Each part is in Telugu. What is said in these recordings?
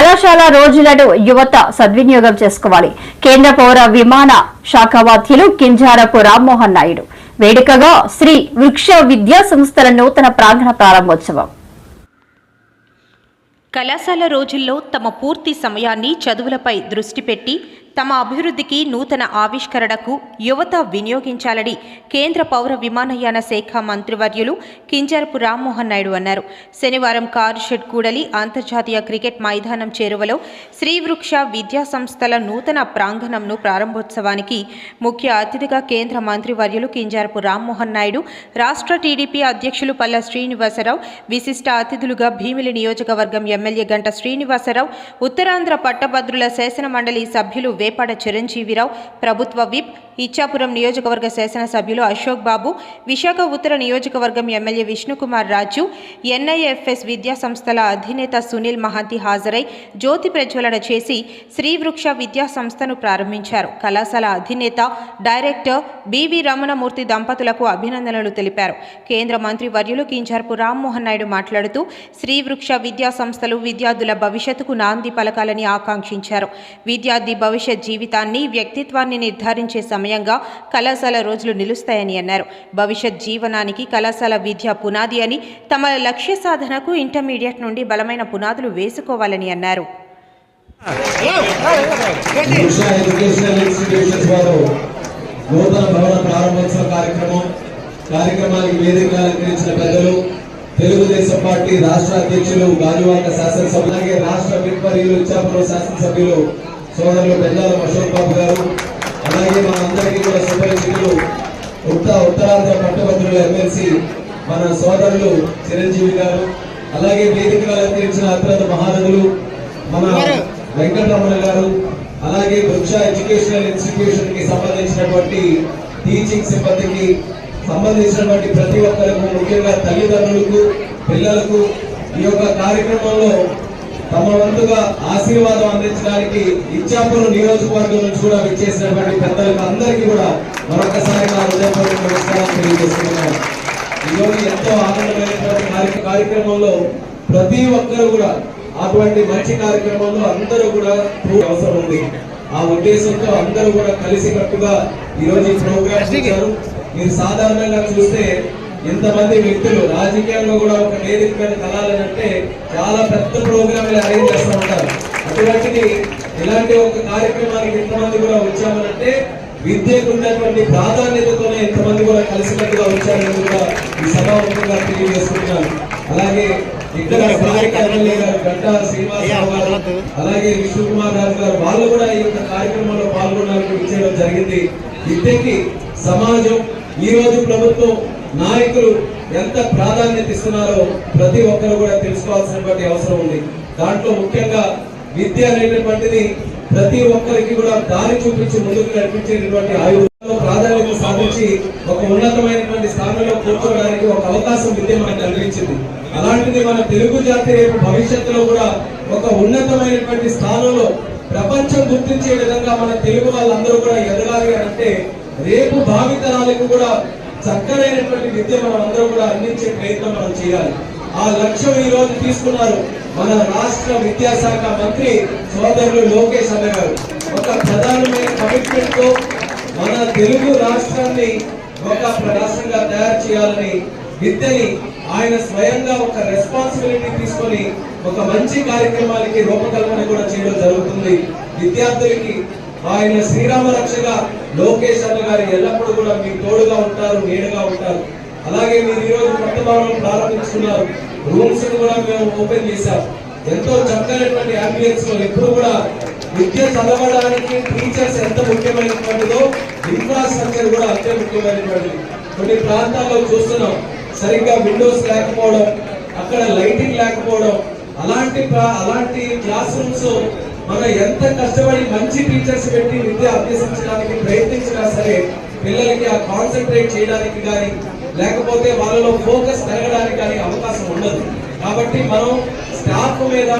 కళాశాల రోజులను యువత సద్వినియోగం చేసుకోవాలి. కేంద్ర పౌర విమాన శాఖ వాధ్యులు కింజారపు రామ్మోహన్ నాయుడు. వేడుకగా శ్రీ వృక్ష విద్యా సంస్థల నూతన ప్రాంగణ ప్రారంభోత్సవం. కళాశాల రోజుల్లో తమ పూర్తి సమయాన్ని చదువులపై దృష్టి పెట్టి తమ అభివృద్ధికి నూతన ఆవిష్కరణకు యువత వినియోగించాలని కేంద్ర పౌర విమానయాన శాఖ మంత్రివర్యులు కింజరపు రామ్మోహన్ నాయుడు అన్నారు. శనివారం కారు షెడ్ కూడలి అంతర్జాతీయ క్రికెట్ మైదానం చేరువలో శ్రీవృక్ష విద్యా సంస్థల నూతన ప్రాంగణంను ప్రారంభోత్సవానికి ముఖ్య అతిథిగా కేంద్ర మంత్రివర్యులు కింజారపు రామ్మోహన్ నాయుడు రాష్ట్ర టీడీపీ అధ్యక్షులు పల్ల శ్రీనివాసరావు విశిష్ట అతిథులుగా భీమిలి నియోజకవర్గం ఎమ్మెల్యే గంట శ్రీనివాసరావు ఉత్తరాంధ్ర పట్టభద్రుల శాసన మండలి సభ్యులు వేపాడ చిరంజీవిరావు ప్రభుత్వ విప్ ఇచ్చాపురం నియోజకవర్గ శాసనసభ్యులు అశోక్ బాబు విశాఖ ఉత్తర నియోజకవర్గం ఎమ్మెల్యే విష్ణుకుమార్ రాజు ఎన్ఐఎఫ్ఎస్ విద్యా సంస్థల అధినేత సునీల్ మహంతి హాజరై జ్యోతి ప్రజ్వలన చేసి శ్రీవృక్ష విద్యా సంస్థను ప్రారంభించారు. కళాశాల అధినేత డైరెక్టర్ బివి రమణమూర్తి దంపతులకు అభినందనలు తెలిపారు. కేంద్ర మంత్రి వర్యులు కింజార్పు రామ్మోహన్ నాయుడు మాట్లాడుతూ శ్రీవృక్ష విద్యా సంస్థలు విద్యార్థుల భవిష్యత్తుకు నాంది పలకాలని ఆకాంక్షించారు. విద్యార్థి భవిష్యత్ జీవితాన్ని వ్యక్తిత్వాన్ని నిర్ధారించే సమయం సమయంగా కళాశాల రోజులు నిలుస్తాయని అన్నారు. భవిష్యత్ జీవనానికి కళాశాల విద్య పునాది అని తమ లక్ష్య సాధనకు ఇంటర్మీడియట్ నుండి బలమైన పునాదులు వేసుకోవాలని అన్నారు. నూతన భవన ప్రారంభోత్సవ కార్యక్రమం కార్యక్రమానికి వేదిక అలంకరించిన పెద్దలు తెలుగుదేశం పార్టీ రాష్ట్ర అధ్యక్షులు గాజువాక శాసనసభ అలాగే రాష్ట్ర విపర్యులు ఇచ్చాపురం శాసనసభ్యులు సోదరులు పెద్దాల అశోక్ బాబు గారు అలాగే మన అందరికీ కూడా సుపరిచితులు ఉత్తర ఉత్తరాంధ్ర పట్టభద్రుల ఎమ్మెల్సీ మన సోదరులు చిరంజీవి గారు అలాగే వేదిక అలంకరించిన అత్యంత మహానదులు మన వెంకటరమణ గారు అలాగే వృక్ష ఎడ్యుకేషనల్ ఇన్స్టిట్యూషన్కి సంబంధించినటువంటి టీచింగ్ సిబ్బందికి సంబంధించినటువంటి ప్రతి ఒక్కరికి ముఖ్యంగా తల్లిదండ్రులకు పిల్లలకు ఈ యొక్క కార్యక్రమంలో తమ వంతుగా ఆశీర్వాదం అందించడానికి ఇచ్చాపురం నియోజకవర్గం నుంచి కూడా విచ్చేసినటువంటి పెద్దలకు అందరికీ కూడా మరొకసారి నా హృదయపూర్వక నమస్కారాలు తెలియజేస్తున్నాను. ఈరోజు ఎంతో ఆనందమైనటువంటి కార్యక్రమంలో ప్రతి ఒక్కరు కూడా అటువంటి మంచి కార్యక్రమంలో అందరూ కూడా అవసరం ఉంది. ఆ ఉద్దేశంతో అందరూ కూడా కలిసి కట్టుగా ఈరోజు ఈ ప్రోగ్రామ్ మీరు సాధారణంగా చూస్తే ఇంతమంది వ్యక్తులు రాజకీయంగా కూడా ఒక వేదిక మీద కలాలంటే చాలా పెద్ద ప్రోగ్రాంలు అరేంజ్ చేస్తూ ఉంటారు. అటువంటిది ఇలాంటి ఒక కార్యక్రమానికి ఇంతమంది కూడా వచ్చామనంటే విద్యకు ఉన్నటువంటి ప్రాధాన్యతతోనే ఇంతమంది కూడా కలిసికట్టుగా వచ్చారని కూడా ఈ సభాముఖంగా తెలియజేసుకుంటున్నాను. అలాగే ఇక్కడ ఎమ్మెల్యే గారు గంటా శ్రీనివాసరావు గారు అలాగే విష్ణుకుమార్ రాజు గారు వాళ్ళు కూడా ఈ యొక్క కార్యక్రమంలో పాల్గొనడానికి విచ్చేయడం జరిగింది. విద్యకి సమాజం ఈ రోజు ప్రభుత్వం నాయకులు ఎంత ప్రాధాన్యత ఇస్తున్నారో ప్రతి ఒక్కరు కూడా తెలుసుకోవాల్సినటువంటి అవసరం ఉంది. దాంట్లో ముఖ్యంగా విద్య అనేటటువంటిది ప్రతి ఒక్కరికి కూడా దారి చూపించి ముందుకు నడిపించేటటువంటి ఆయుధంలో ప్రాధాన్యత సాధించి ఒక ఉన్నతమైనటువంటి స్థానంలో కూర్చోవడానికి ఒక అవకాశం విద్య మనకు కల్పించింది. అలాంటిది మన తెలుగు జాతి రేపు భవిష్యత్తులో కూడా ఒక ఉన్నతమైనటువంటి స్థానంలో ప్రపంచం గుర్తించే విధంగా మన తెలుగు వాళ్ళందరూ కూడా ఎదగాలి అంటే రేపు భావితరాలకు కూడా చక్కనైనటువంటి విద్య మనం అందరూ కూడా అందించే ప్రయత్నం మనం చేయాలి. ఆ లక్ష్యం ఈ రోజు తీసుకున్నారు మన రాష్ట్ర విద్యాశాఖ మంత్రి సోదరులు లోకేష్ అన్న గారు. ఒక ప్రధానమైన కమిట్మెంట్తో మన తెలుగు రాష్ట్రాన్ని ఒక రాష్ట్రంగా తయారు చేయాలని విద్యని ఆయన స్వయంగా ఒక రెస్పాన్సిబిలిటీ తీసుకొని ఒక మంచి కార్యక్రమాలకి రూపకల్పన కూడా చేయడం జరుగుతుంది. విద్యార్థులకి ఆయన శ్రీరామ రక్షగా లోకేష్ అన్న గారు ఎల్లప్పుడూ కూడా మీకు తోడుగా ఉంటారు నేడుగా ఉంటారు. అలాగే మీరు ఈరోజు కొత్త భవనం ప్రారంభించుకున్నారు. రూమ్స్ కూడా మేము ఓపెన్ చేశాం. ఎంతో చక్కనటువంటి అంబియన్స్లో ఎప్పుడు కూడా విద్య చదవడానికి టీచర్స్ ఎంత ముఖ్యమైనటువంటిదో ఇన్ఫ్రాస్ట్రక్చర్ కూడా అంతే ముఖ్యమైనటువంటిది. కొన్ని ప్రాంతాల్లో చూస్తున్నాం. సరిగ్గా విండోస్ లేకపోవడం అక్కడ లైటింగ్ లేకపోవడం అలాంటి అలాంటి క్లాస్ రూమ్స్ మనం ఎంత కష్టపడి మంచి టీచర్స్ పెట్టి విద్య అభ్యసించడానికి ప్రయత్నించినా సరే పిల్లలకి ఆ కాన్సన్ట్రేట్ చేయడానికి కానీ లేకపోతే వాళ్ళలో ఫోకస్ పెరగడానికి కానీ అవకాశం ఉండదు. కాబట్టి మనం స్టాఫ్ మీద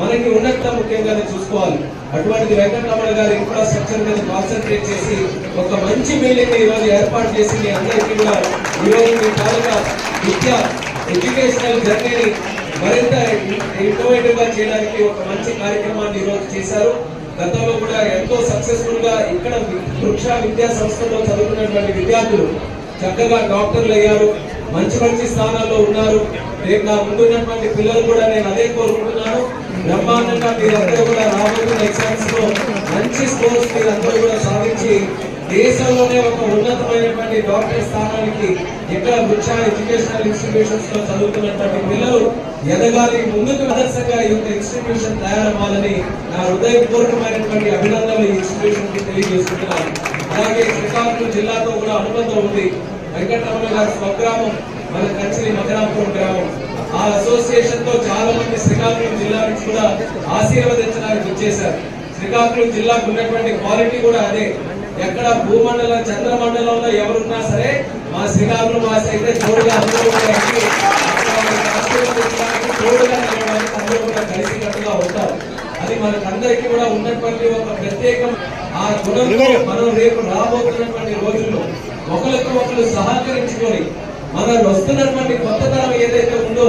మనకి ఉన్నత ముఖ్యంగా చూసుకోవాలి. అటువంటి వెంకటరమణ గారి ఇన్ఫ్రాస్ట్రక్చర్ మీద కాన్సన్ట్రేట్ చేసి ఒక మంచి బిల్డింగ్ ఈరోజు ఏర్పాటు చేసి మీ అందరికీ కూడా ఈరోజు మీ తాలూకా విద్య ఎడ్యుకేషనల్ జర్నీని మరింత ఇన్నోవేటివ్గా చేయడానికి ఒక మంచి కార్యక్రమాన్ని ఈరోజు చేశారు. గతంలో కూడా ఎంతో సక్సెస్ఫుల్గా ఇక్కడ వృక్ష విద్యా సంస్థలో చదువుకున్నటువంటి విద్యార్థులు చక్కగా డాక్టర్లు అయ్యారు. మంచి మంచి స్థానాల్లో ఉన్నారు. రేపు నా ముందున్నటువంటి పిల్లలు కూడా నేను అదే కోరుకుంటున్నాను. బ్రహ్మాండంగా మీరందరూ కూడా రాబోతున్న ఎగ్జామ్స్లో మంచి స్కోర్స్ మీరందరూ కూడా సాధించి దేశంలోనే ఒక ఉన్నతమైనటువంటి డాక్టర్ స్థానానికి ఇక్కడ వృక్ష ఎడ్యుకేషనల్ ఇన్స్టిట్యూషన్స్లో చదువుతున్నటువంటి పిల్లలు ఎదగాలి ముందుకు ఆదర్శంగా ఈ యొక్క ఇన్స్టిట్యూషన్ తయారవ్వాలని నా హృదయపూర్వకమైనటువంటి అభినందనలు ఈ ఇన్స్టిట్యూషన్కి తెలియజేస్తున్నాను అలాగే శ్రీకాకుళం జిల్లాతో కూడా అనుబంధం ఉంది. వెంకటరమణ గారి స్వగ్రామం మన కంచిలి మకరాపురం గ్రామం. ఆ అసోసియేషన్తో చాలా మంది శ్రీకాకుళం జిల్లా నుంచి కూడా ఆశీర్వదించడానికి వచ్చేసారు శ్రీకాకుళం జిల్లాకు ఉన్నటువంటి క్వాలిటీ కూడా అదే. ఎక్కడ భూమండలం చంద్రమండలంలో ఎవరున్నా సరే మా శ్రీకాకుళం వాసి అయితే తోడుగా అందరూ ఆశీర్వదించడానికి తోడుగా నిలవడానికి అందరూ కూడా కలిసికట్టుగా ఉంటారు. అది మనకందరికీ కూడా ఉన్నటువంటి ఒక ప్రత్యేకం. ఆ గుణంతో మనం రేపు రాబోతున్నటువంటి రోజుల్లో ఒకరికి ఒకరు సహకరించుకొని మనం వస్తున్నటువంటి కొత్త తరం ఏదైతే ఉందో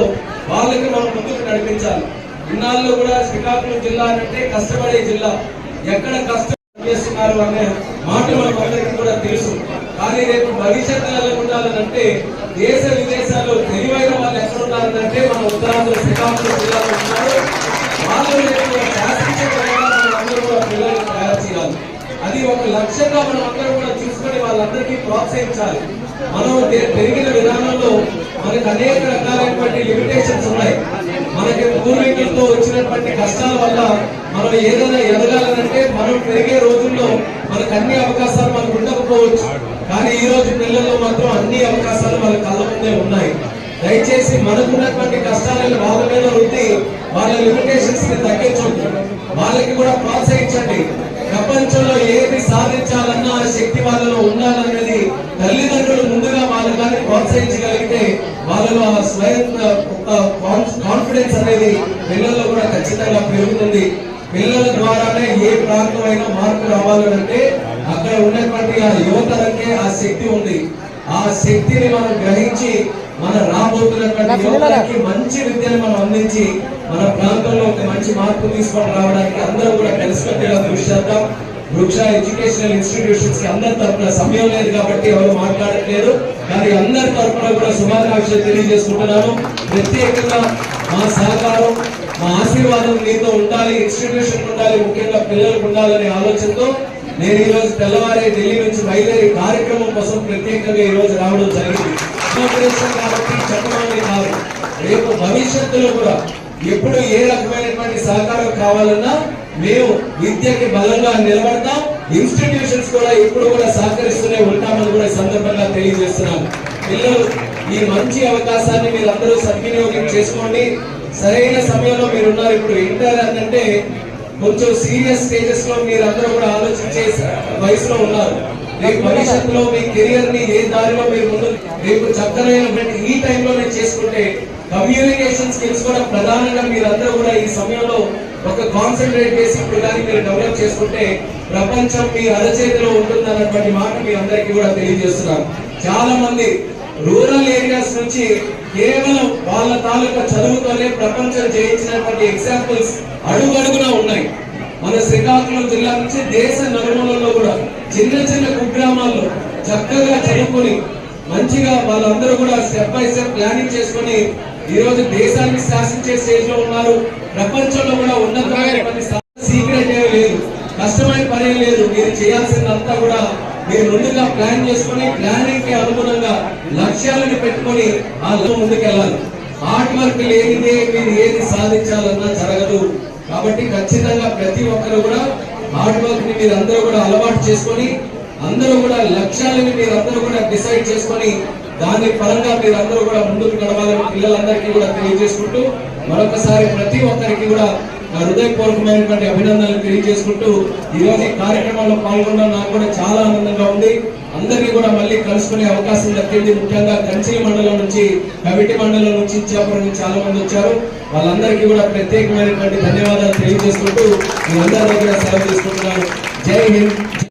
వాళ్ళకి మనం ముందుకు నడిపించాలి. ఇన్నాళ్ళు కూడా శ్రీకాకుళం జిల్లా అంటే కష్టపడే జిల్లా. ఎక్కడ కష్టం చేస్తున్నారు అనే మాట మనకు అందరికీ కూడా తెలుసు. కానీ రేపు భవిష్యత్తు ఎలా ఉండాలనంటే దేశ విదేశాల్లో తెలివైన వాళ్ళు ఎక్కడ ఉన్నారంటే మన ఉత్తరాంధ్ర శ్రీకాకుళం జిల్లాలో ఉన్నారు. వాళ్ళు రేపు శాసించే కూడా పిల్లల్ని తయారు చేయాలి. అది ఒక లక్ష్యంగా మనం అందరూ కూడా చూసుకొని వాళ్ళందరికీ ప్రోత్సహించాలి. మనం పెరిగిన విధానంలో మనకు అనేక రకాలైనటువంటి లిమిటేషన్స్ ఉన్నాయి. మనకి పూర్వీకులతో వచ్చినటువంటి కష్టాల వల్ల మనం ఏదైనా పెరిగే రోజుల్లో మనకు అన్ని అవకాశాలు మనకు ఉండకపోవచ్చు. కానీ ఈ రోజు పిల్లల్లో మాత్రం అన్ని అవకాశాలు మన కళ్ళ ముందే ఉన్నాయి. దయచేసి మనకున్నటువంటి కష్టాలను వాళ్ళ మీద రుద్ది వాళ్ళ లిమిటేషన్స్ని తగ్గించండి. వాళ్ళకి కూడా ప్రోత్సహించండి. ప్రపంచంలో ఏది సాధించాలన్నా ఆ శక్తి వాళ్ళలో ఉండాలన్నది తల్లిదండ్రులు ముందుగా వాళ్ళు కానీ ప్రోత్సహించగలిగితే వాళ్ళలో ఆ స్వయం కాన్ఫిడెన్స్ అనేది పిల్లల్లో కూడా ఖచ్చితంగా పెరుగుతుంది. పిల్లల ద్వారానే ఏ ప్రాంతం అయినా మార్పు రావాలంటే అక్కడ ఉన్నటువంటి ఆ యువతలకే ఆ శక్తి ఉంది. ఆ శక్తిని మనం గ్రహించి మన రాబోతున్నటువంటి యువతలకి మంచి విద్యను మనం అందించి మన ప్రాంతంలో ఒక మంచి మార్పు తీసుకొని రావడానికి అందరూ కూడా కలిసికట్టుగా కృషి చేద్దాం. వృక్ష ఎడ్యుకేషనల్ ఇన్స్టిట్యూషన్స్కి అందరి తరఫున సమయం లేదు కాబట్టి ఎవరు మాట్లాడట్లేదు. కానీ అందరి తరఫున కూడా శుభాకాంక్షలు తెలియజేసుకుంటున్నాను. ప్రత్యేకంగా మా సహకారం మా ఆశీర్వాదం మీతో ఉండాలి ఇన్స్టిట్యూషన్ ఉండాలి ముఖ్యంగా పిల్లలకు ఉండాలనే ఆలోచనతో నేను ఈ రోజు తెల్లవారే ఢిల్లీ నుంచి బయలుదేరి కార్యక్రమం కోసం ప్రత్యేకంగా ఈ రోజు రావడం జరిగింది. కాబట్టి చెప్పడానికి కాదు రేపు భవిష్యత్తులో కూడా ఎప్పుడు ఏ రకమైనటువంటి సహకారం కావాలన్నా మేము విద్యకి బలంగా నిలబడతాం. ఇన్స్టిట్యూషన్స్ కూడా ఎప్పుడు కూడా సహకరిస్తూనే ఉంటామని కూడా సందర్భంగా తెలియజేస్తున్నాం. పిల్లలు ఈ మంచి అవకాశాన్ని మీరు అందరూ సద్వినియోగం చేసుకోండి. సరైన సమయంలో మీరు ఉన్నారు ఇప్పుడు ఇంటర్ అంటే కొంచెం సీరియస్ స్టేజెస్లో మీరు అందరూ కూడా ఆలోచించే వయసులో ఉన్నారు. రేపు భవిష్యత్తులో మీ కెరియర్ని ఏ దారిలో మీరు ముందు రేపు చక్కనైన ఈ టైంలోనే చేసుకుంటే కమ్యూనికేషన్ స్కిల్స్ కూడా ప్రధానంగా మీరందరూ కూడా ఈ సమయంలో ఒక కాన్సన్ట్రేట్ చేసి ఇప్పుడు కానీ మీరు డెవలప్ చేసుకుంటే ప్రపంచం మీ అరచేతిలో ఉంటుందన్నటువంటి మాట మీ అందరికీ కూడా తెలియజేస్తున్నాను. చాలా మంది రూరల్ ఏరియాస్ నుంచి కేవలం వాళ్ళ తాలూకా చదువుతోనే ప్రపంచం జయించినటువంటి ఎగ్జాంపుల్స్ అడుగడుగున ఉన్నాయి. మన శ్రీకాకుళం జిల్లా నుంచి దేశ నలుమూలలో కూడా చిన్న చిన్న కుగ్రామాల్లో చక్కగా చదువుకొని మంచిగా వాళ్ళందరూ కూడా స్టెప్ బై స్టెప్ ప్లానింగ్ చేసుకొని ఈరోజు దేశాన్ని శాసించే స్టేజ్లో ఉన్నారు. ప్రపంచంలో కూడా ఉన్నతమైనటువంటి సీక్రెట్ ఏమీ లేదు. కష్టమైన పని లేదు. మీరు చేయాల్సిందంతా కూడా మీరు ముందుగా ప్లాన్ చేసుకొని ప్లానింగ్కి అనుగుణంగా లక్ష్యాలను పెట్టుకొని ఆ లక్ష్యం ముందుకెళ్ళాలి. హార్డ్ వర్క్ లేనిదే మీరు ఏది సాధించాలన్నా జరగదు. కాబట్టి ఖచ్చితంగా ప్రతి ఒక్కరు కూడా హార్డ్ వర్క్ని మీరు అందరూ కూడా అలవాటు చేసుకొని అందరూ కూడా లక్ష్యాలని మీరు అందరూ కూడా డిసైడ్ చేసుకొని దాని పరంగా మీరందరూ కూడా ముందుకు నడవాలని పిల్లలందరికీ కూడా తెలియజేసుకుంటూ మరొకసారి ప్రతి ఒక్కరికి కూడా నా హృదయపూర్వకమైనటువంటి అభినందనలు తెలియజేసుకుంటూ ఈరోజు ఈ కార్యక్రమంలో పాల్గొనడం నాకు కూడా చాలా ఆనందంగా ఉంది. అందరికీ కూడా మళ్ళీ కలుసుకునే అవకాశం దక్కింది. ముఖ్యంగా కంచిలి మండలం నుంచి కమిటీ మండలం నుంచి ఇచ్చాపురం నుంచి చాలా మంది వచ్చారు. వాళ్ళందరికీ కూడా ప్రత్యేకమైనటువంటి ధన్యవాదాలు తెలియజేసుకుంటూ మీ అందరి దగ్గర సెలవు తీసుకుంటున్నాను. జై హింద్.